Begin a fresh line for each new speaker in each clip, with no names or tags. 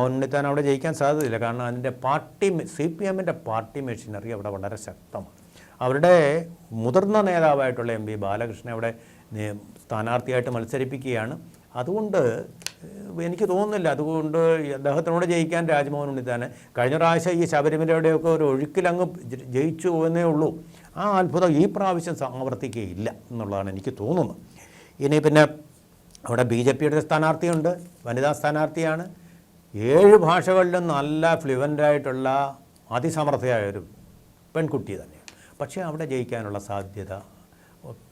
ഉണ്ണിത്താൻ അവിടെ ജയിക്കാൻ സാധ്യതയില്ല. കാരണം അതിന്റെ പാർട്ടി സി പി എമ്മിന്റെ പാർട്ടി മെഷീനറി അവിടെ വളരെ ശക്തമാണ്. അവരുടെ മുതിർന്ന നേതാവായിട്ടുള്ള എം പി ബാലകൃഷ്ണൻ അവിടെ സ്ഥാനാർത്ഥിയായിട്ട് മത്സരിപ്പിക്കുകയാണ്. അതുകൊണ്ട് എനിക്ക് തോന്നുന്നില്ല. അതുകൊണ്ട് അദ്ദേഹത്തിനോട് ജയിക്കാൻ രാജ്മോഹൻ ഉണ്ണിത്താന് കഴിഞ്ഞ പ്രാവശ്യം ഈ ശബരിമലയുടെയൊക്കെ ഒരു ഒഴുക്കിലങ്ങ് ജയിച്ചു പോകുന്നേ ഉള്ളൂ. ആ അത്ഭുതം ഈ പ്രാവശ്യം ആവർത്തിക്കുകയില്ല എന്നുള്ളതാണ് എനിക്ക് തോന്നുന്നത്. ഇനി പിന്നെ അവിടെ ബി ജെ പിയുടെ സ്ഥാനാർത്ഥിയുണ്ട്. വനിതാ സ്ഥാനാർത്ഥിയാണ്. ഏഴ് ഭാഷകളിലും നല്ല ഫ്ലുവന്റായിട്ടുള്ള അതിസമർത്ഥയായ ഒരു പെൺകുട്ടി തന്നെയാണ്. പക്ഷേ അവിടെ ജയിക്കാനുള്ള സാധ്യത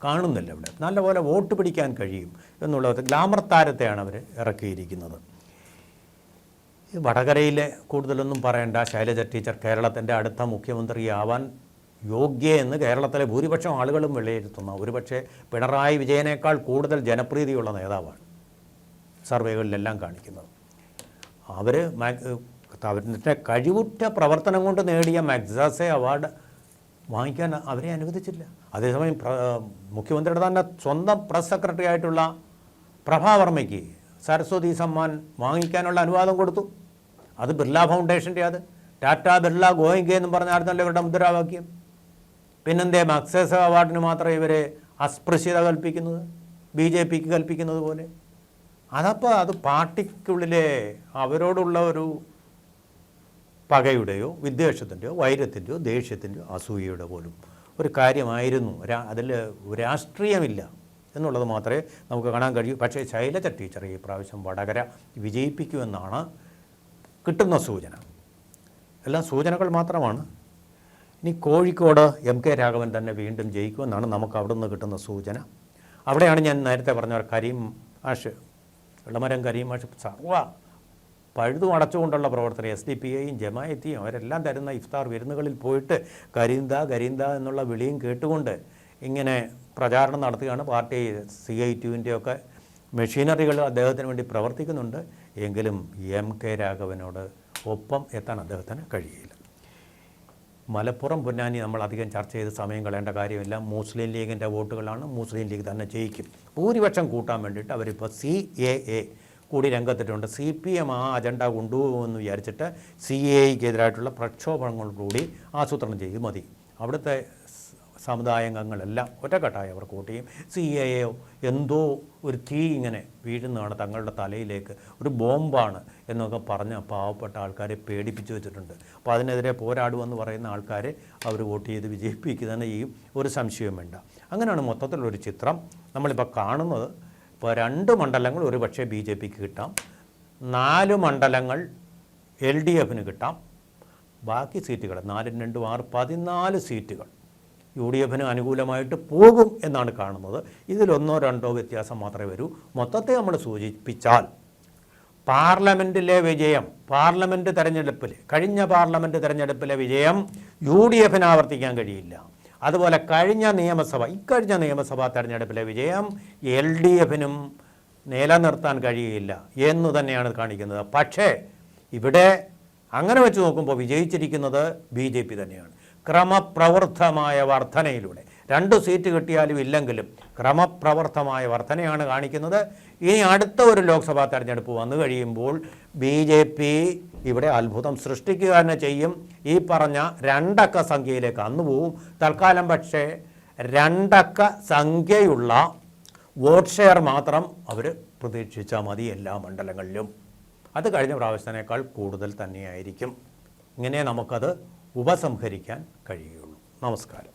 കാണുന്നില്ല ഇവിടെ നല്ലപോലെ വോട്ട് പിടിക്കാൻ കഴിയും എന്നുള്ളത് ഗ്ലാമർ താരത്തെയാണ് അവർ ഇറക്കിയിരിക്കുന്നത്. വടകരയിലെ കൂടുതലൊന്നും പറയണ്ട ശൈലജ ടീച്ചർ കേരളത്തിന്റെ അടുത്ത മുഖ്യമന്ത്രിയാവാൻ യോഗ്യയെന്ന് കേരളത്തിലെ ഭൂരിപക്ഷം ആളുകളും വിലയിരുത്തുന്ന ഒരുപക്ഷെ പിണറായി വിജയനേക്കാൾ കൂടുതൽ ജനപ്രീതിയുള്ള നേതാവാണ് സർവേകളിലെല്ലാം കാണിക്കുന്നത്. അവർ അവരുടെ കഴിവുറ്റ പ്രവർത്തനം കൊണ്ട് നേടിയ മാഗ്സാസെ അവാർഡ് വാങ്ങിക്കാൻ അവരെ അനുവദിച്ചില്ല. അതേസമയം മുഖ്യമന്ത്രിയുടെ തന്നെ സ്വന്തം പ്രസ് സെക്രട്ടറി ആയിട്ടുള്ള പ്രഭാവർമ്മയ്ക്ക് സരസ്വതി സമ്മാൻ വാങ്ങിക്കാനുള്ള അനുവാദം കൊടുത്തു. അത് ബിർള ഫൗണ്ടേഷന്റെ അത്. ടാറ്റ ബിർള ഗോയിങ് എന്നും പറഞ്ഞായിരുന്നല്ലോ ഇവരുടെ മുദ്രാവാക്യം. പിന്നെന്തേ മക്സേസ അവാർഡിന് മാത്രമേ ഇവരെ അസ്പൃശ്യത കൽപ്പിക്കുന്നത് ബി ജെ പിക്ക് കൽപ്പിക്കുന്നത് പോലെ. അതപ്പോൾ അത് പാർട്ടിക്കുള്ളിലെ അവരോടുള്ള ഒരു പകയുടെയോ വിദ്വേഷത്തിന്റെയോ വൈരത്തിന്റെയോ ദേഷ്യത്തിന്റെയോ അസൂയയുടെ പോലും ഒരു കാര്യമായിരുന്നു. അതിൽ രാഷ്ട്രീയമില്ല എന്നുള്ളത് മാത്രമേ നമുക്ക് കാണാൻ കഴിയൂ. പക്ഷേ ശൈലജ ടീച്ചർ ഈ പ്രാവശ്യം വടകര വിജയിപ്പിക്കുമെന്നാണ് കിട്ടുന്ന സൂചന. എല്ലാം സൂചനകൾ മാത്രമാണ്. ഇനി കോഴിക്കോട് എം കെ രാഘവൻ തന്നെ വീണ്ടും ജയിക്കുമെന്നാണ് നമുക്ക് അവിടെ നിന്ന് കിട്ടുന്ന സൂചന. അവിടെയാണ് ഞാൻ നേരത്തെ പറഞ്ഞ കരീം മാഷ് ഇളമരം കരീം സർവ പഴുതും അടച്ചുകൊണ്ടുള്ള പ്രവർത്തനം. എസ് ഡി പി ഐയും ജമായത്തിയും അവരെല്ലാം തരുന്ന ഇഫ്താർ വിരുന്നുകളിൽ പോയിട്ട് കരിന്ത കരിന്ത എന്നുള്ള വിളിയും കേട്ടുകൊണ്ട് ഇങ്ങനെ പ്രചാരണം നടത്തുകയാണ് പാർട്ടി സി ഐ ടുവിന്റെയൊക്കെ മെഷീനറികൾ അദ്ദേഹത്തിന് വേണ്ടി പ്രവർത്തിക്കുന്നുണ്ട്. എങ്കിലും എം കെ രാഘവനോട് ഒപ്പം എത്താൻ അദ്ദേഹത്തിന് കഴിയില്ല. മലപ്പുറം പൊന്നാനി നമ്മൾ അധികം ചർച്ച ചെയ്ത് സമയം കളയേണ്ട കാര്യമില്ല. മുസ്ലിം ലീഗിന്റെ വോട്ടുകളാണ് മുസ്ലിം ലീഗ് തന്നെ ജയിക്കും. ഭൂരിപക്ഷം കൂട്ടാൻ വേണ്ടിയിട്ട് അവരിപ്പോൾ സി എ എ കൂടി രംഗത്തിട്ടുണ്ട്. സി പി എം ആ അജണ്ട കൊണ്ടുപോകുമെന്ന് വിചാരിച്ചിട്ട് സി എ എതിരായിട്ടുള്ള കൂടി ആസൂത്രണം ചെയ്ത് മതി. അവിടുത്തെ സമുദായാംഗങ്ങളെല്ലാം ഒറ്റക്കെട്ടായി അവർ വോട്ട് ചെയ്യും. സി എ എന്തോ ഒരു തീ ഇങ്ങനെ വീഴുന്നതാണ് തങ്ങളുടെ തലയിലേക്ക്. ഒരു ബോംബാണ് എന്നൊക്കെ പറഞ്ഞ് പാവപ്പെട്ട ആൾക്കാരെ പേടിപ്പിച്ചു വെച്ചിട്ടുണ്ട്. അപ്പോൾ അതിനെതിരെ പോരാടുമെന്ന് പറയുന്ന ആൾക്കാരെ അവർ വോട്ട് ചെയ്ത് വിജയിപ്പിക്കുക തന്നെ ചെയ്യും ഒരു സംശയവും വേണ്ട. അങ്ങനെയാണ് മൊത്തത്തിലുള്ളൊരു ചിത്രം. നമ്മളിപ്പോൾ കാണുന്നത് ഇപ്പോൾ രണ്ട് മണ്ഡലങ്ങൾ ഒരു പക്ഷേ ബി ജെ പിക്ക് കിട്ടാം. നാല് മണ്ഡലങ്ങൾ എൽ ഡി എഫിന് കിട്ടാം. ബാക്കി സീറ്റുകൾ നാലും രണ്ടും ആറ് പതിനാല് സീറ്റുകൾ. യു ഡി എഫിന് അനുകൂലമായിട്ട് പോകും എന്നാണ് കാണുന്നത്. ഇതിലൊന്നോ രണ്ടോ വ്യത്യാസം മാത്രമേ വരൂ. മൊത്തത്തെ നമ്മൾ സൂചിപ്പിച്ചാൽ പാർലമെന്റിലെ വിജയം പാർലമെന്റ് തെരഞ്ഞെടുപ്പിൽ കഴിഞ്ഞ പാർലമെന്റ് തെരഞ്ഞെടുപ്പിലെ വിജയം യു ഡി എഫിന് ആവർത്തിക്കാൻ കഴിയില്ല. അതുപോലെ കഴിഞ്ഞ നിയമസഭ ഇക്കഴിഞ്ഞ നിയമസഭാ തെരഞ്ഞെടുപ്പിലെ വിജയം എൽ ഡി എഫിനും നിലനിർത്താൻ കഴിയില്ല എന്നു തന്നെയാണ് കാണിക്കുന്നത്. പക്ഷേ ഇവിടെ അങ്ങനെ വെച്ച് നോക്കുമ്പോൾ വിജയിച്ചിരിക്കുന്നത് ബി ജെ പി തന്നെയാണ്. ക്രമപ്രവൃത്തമായ വർധനയിലൂടെ. രണ്ട് സീറ്റ് കിട്ടിയാലും ഇല്ലെങ്കിലും ക്രമപ്രവർത്തമായ വർധനയാണ് കാണിക്കുന്നത്. ഇനി അടുത്ത ഒരു ലോക്സഭാ തെരഞ്ഞെടുപ്പ് വന്നു കഴിയുമ്പോൾ ബി ജെ പി ഇവിടെ അത്ഭുതം സൃഷ്ടിക്കുക തന്നെ ചെയ്യും. ഈ പറഞ്ഞ രണ്ടക്ക സംഖ്യയിലേക്ക് അന്ന് പോവും. തൽക്കാലം പക്ഷേ രണ്ടക്ക സംഖ്യയുള്ള വോട്ട് ഷെയർ മാത്രം അവർ പ്രതീക്ഷിച്ചാൽ മതി എല്ലാ മണ്ഡലങ്ങളിലും. അത് കഴിഞ്ഞ പ്രാവശ്യത്തിനേക്കാൾ കൂടുതൽ തന്നെയായിരിക്കും. ഇങ്ങനെ നമുക്കത് ഉപസംഹരിക്കാൻ കഴിയുകയുള്ളൂ. നമസ്കാരം.